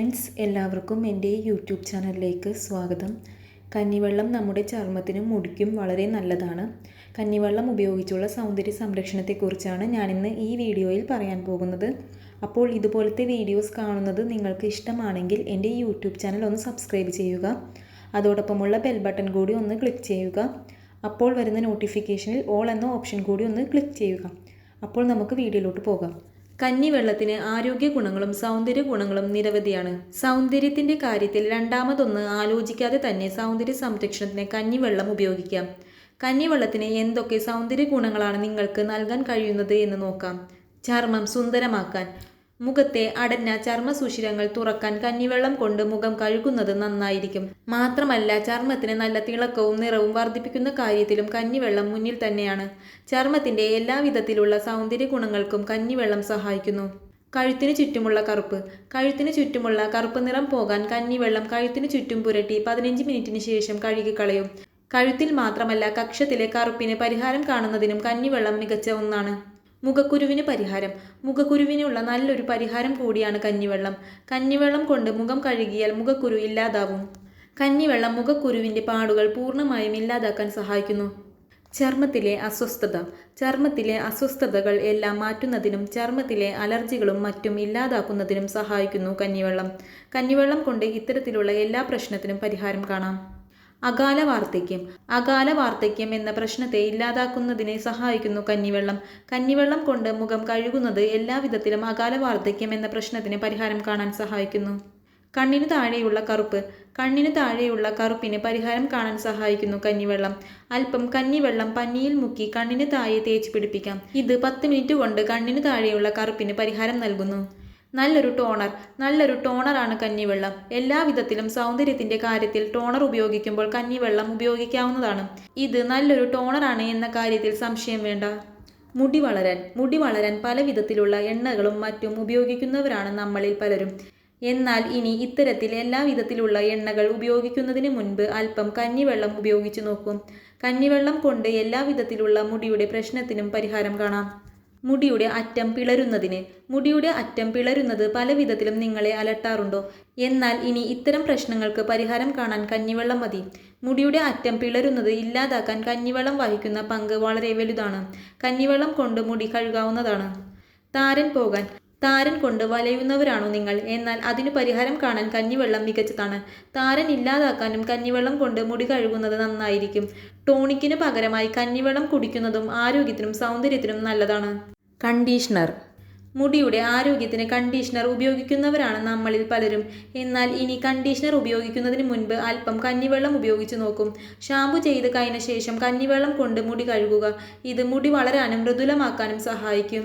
Friends എല്ലാവർക്കും എന്റെ YouTube ചാനലിലേക്ക് സ്വാഗതം. കഞ്ഞിവെള്ളം നമ്മുടെ ചർമ്മത്തിനും മുടിക്കും വളരെ നല്ലതാണ്. കഞ്ഞിവെള്ളം ഉപയോഗിച്ചുള്ള സൗന്ദര്യ സംരക്ഷണത്തെക്കുറിച്ചാണ് ഞാനിന്ന് ഈ വീഡിയോയിൽ പറയാൻ പോകുന്നത്. അപ്പോൾ ഇതുപോലത്തെ വീഡിയോസ് കാണുന്നത് നിങ്ങൾക്ക് ഇഷ്ടമാണെങ്കിൽ എന്റെ യൂട്യൂബ് ചാനൽ ഒന്ന് സബ്സ്ക്രൈബ് ചെയ്യുക. അതോടൊപ്പമുള്ള ബെൽ ബട്ടൺ കൂടി ഒന്ന് ക്ലിക്ക് ചെയ്യുക. അപ്പോൾ വരുന്ന നോട്ടിഫിക്കേഷനിൽ ഓൾ എന്ന ഓപ്ഷൻ കൂടി ഒന്ന് ക്ലിക്ക് ചെയ്യുക. അപ്പോൾ നമുക്ക് വീഡിയോയിലോട്ട് പോകാം. കഞ്ഞിവെള്ളത്തിന് ആരോഗ്യ ഗുണങ്ങളും സൗന്ദര്യ ഗുണങ്ങളും നിരവധിയാണ്. സൗന്ദര്യത്തിന്റെ കാര്യത്തിൽ രണ്ടാമതൊന്ന് ആലോചിക്കാതെ തന്നെ സൗന്ദര്യ സംരക്ഷണത്തിന് കഞ്ഞിവെള്ളം ഉപയോഗിക്കാം. കഞ്ഞിവെള്ളത്തിന് എന്തൊക്കെ സൗന്ദര്യ ഗുണങ്ങളാണ് നിങ്ങൾക്ക് നൽകാൻ കഴിയുന്നത് എന്ന് നോക്കാം. ചർമ്മം സുന്ദരമാക്കാൻ. മുഖത്തെ അടഞ്ഞ ചർമ്മസുഷിരങ്ങൾ തുറക്കാൻ കഞ്ഞിവെള്ളം കൊണ്ട് മുഖം കഴുകുന്നത് നന്നായിരിക്കും. മാത്രമല്ല ചർമ്മത്തിന് നല്ല തിളക്കവും നിറവും വർദ്ധിപ്പിക്കുന്ന കാര്യത്തിലും കഞ്ഞിവെള്ളം മുന്നിൽ തന്നെയാണ്. ചർമ്മത്തിന്റെ എല്ലാവിധത്തിലുള്ള സൗന്ദര്യ ഗുണങ്ങൾക്കും കഞ്ഞിവെള്ളം സഹായിക്കുന്നു. കഴുത്തിന് ചുറ്റുമുള്ള കറുപ്പ്. കഴുത്തിന് ചുറ്റുമുള്ള കറുപ്പ് നിറം പോകാൻ കഞ്ഞിവെള്ളം കഴുത്തിന് ചുറ്റും പുരട്ടി പതിനഞ്ച് മിനിറ്റിന് ശേഷം കഴുകിക്കളയും. കഴുത്തിൽ മാത്രമല്ല കക്ഷത്തിലെ കറുപ്പിന് പരിഹാരം കാണുന്നതിനും കഞ്ഞിവെള്ളം മികച്ച ഒന്നാണ്. മുഖക്കുരുവിന് പരിഹാരം. മുഖക്കുരുവിനുള്ള നല്ലൊരു പരിഹാരം കൂടിയാണ് കഞ്ഞിവെള്ളം. കഞ്ഞിവെള്ളം കൊണ്ട് മുഖം കഴുകിയാൽ മുഖക്കുരു ഇല്ലാതാവും. കഞ്ഞിവെള്ളം മുഖക്കുരുവിന്റെ പാടുകൾ പൂർണമായും ഇല്ലാതാക്കാൻ സഹായിക്കുന്നു. ചർമ്മത്തിലെ അസ്വസ്ഥത. ചർമ്മത്തിലെ അസ്വസ്ഥതകൾ എല്ലാം മാറ്റുന്നതിനും ചർമ്മത്തിലെ അലർജികളും മറ്റും ഇല്ലാതാക്കുന്നതിനും സഹായിക്കുന്നു കഞ്ഞിവെള്ളം. കഞ്ഞിവെള്ളം കൊണ്ട് ഇത്തരത്തിലുള്ള എല്ലാ പ്രശ്നത്തിനും പരിഹാരം കാണാം. അകാല വാർദ്ധക്യം അകാല വാർദ്ധക്യം എന്ന പ്രശ്നത്തെ ഇല്ലാതാക്കുന്നതിനെ സഹായിക്കുന്നു കഞ്ഞിവെള്ളം. കഞ്ഞിവെള്ളം കൊണ്ട് മുഖം കഴുകുന്നത് എല്ലാവിധത്തിലും അകാല വാർദ്ധക്യം എന്ന പ്രശ്നത്തിന് പരിഹാരം കാണാൻ സഹായിക്കുന്നു. കണ്ണിന് താഴെയുള്ള കറുപ്പ്. കണ്ണിന് താഴെയുള്ള കറുപ്പിന് പരിഹാരം കാണാൻ സഹായിക്കുന്നു കഞ്ഞിവെള്ളം. അല്പം കഞ്ഞിവെള്ളം പന്നിയിൽ മുക്കി കണ്ണിന് താഴെ തേച്ച് പിടിപ്പിക്കാം. ഇത് പത്ത് മിനിറ്റ് കൊണ്ട് കണ്ണിന് താഴെയുള്ള കറുപ്പിന് പരിഹാരം നൽകുന്നു. നല്ലൊരു ടോണർ നല്ലൊരു ടോണറാണ് കഞ്ഞിവെള്ളം. എല്ലാവിധത്തിലും സൗന്ദര്യത്തിന്റെ കാര്യത്തിൽ ടോണർ ഉപയോഗിക്കുമ്പോൾ കഞ്ഞിവെള്ളം ഉപയോഗിക്കാവുന്നതാണ്. ഇത് നല്ലൊരു ടോണറാണ് എന്ന കാര്യത്തിൽ സംശയം വേണ്ട. മുടി വളരാൻ മുടി വളരാൻ പല വിധത്തിലുള്ള എണ്ണകളും മറ്റും ഉപയോഗിക്കുന്നവരാണ് നമ്മളിൽ പലരും. എന്നാൽ ഇനി ഇത്തരത്തിൽ എല്ലാ വിധത്തിലുള്ള എണ്ണകൾ ഉപയോഗിക്കുന്നതിന് മുൻപ് അല്പം കഞ്ഞിവെള്ളം ഉപയോഗിച്ചു നോക്കും. കഞ്ഞിവെള്ളം കൊണ്ട് എല്ലാ വിധത്തിലുള്ള മുടിയുടെ പ്രശ്നത്തിനും പരിഹാരം കാണാം. മുടിയുടെ അറ്റം പിളരുന്നതിന്. മുടിയുടെ അറ്റം പിളരുന്നത് പല വിധത്തിലും നിങ്ങളെ അലട്ടാറുണ്ടോ? എന്നാൽ ഇനി ഇത്തരം പ്രശ്നങ്ങൾക്ക് പരിഹാരം കാണാൻ കഞ്ഞിവെള്ളം മതി. മുടിയുടെ അറ്റം പിളരുന്നത് ഇല്ലാതാക്കാൻ കഞ്ഞിവെള്ളം വഹിക്കുന്ന പങ്ക് വളരെ വലുതാണ്. കഞ്ഞിവെള്ളം കൊണ്ട് മുടി കഴുകാവുന്നതാണ്. താരൻ പോകാൻ താരൻ കൊണ്ട് വലയുന്നവരാണോ നിങ്ങൾ? എന്നാൽ അതിന് പരിഹാരം കാണാൻ കഞ്ഞിവെള്ളം മികച്ചതാണ്. താരൻ ഇല്ലാതാക്കാനും കഞ്ഞിവെള്ളം കൊണ്ട് മുടി കഴുകുന്നത് നന്നായിരിക്കും. ടോണിക്കിന് പകരമായി കഞ്ഞിവെള്ളം കുടിക്കുന്നതും ആരോഗ്യത്തിനും സൗന്ദര്യത്തിനും നല്ലതാണ്. കണ്ടീഷണർ. മുടിയുടെ ആരോഗ്യത്തിന് കണ്ടീഷണർ ഉപയോഗിക്കുന്നവരാണ് നമ്മളിൽ പലരും. എന്നാൽ ഇനി കണ്ടീഷണർ ഉപയോഗിക്കുന്നതിന് മുൻപ് അല്പം കഞ്ഞിവെള്ളം ഉപയോഗിച്ച് നോക്കും. ഷാമ്പു ചെയ്ത് കഴിഞ്ഞ ശേഷം കഞ്ഞിവെള്ളം കൊണ്ട് മുടി കഴുകുക. ഇത് മുടി വളരാനും മൃദുലമാക്കാനും സഹായിക്കും.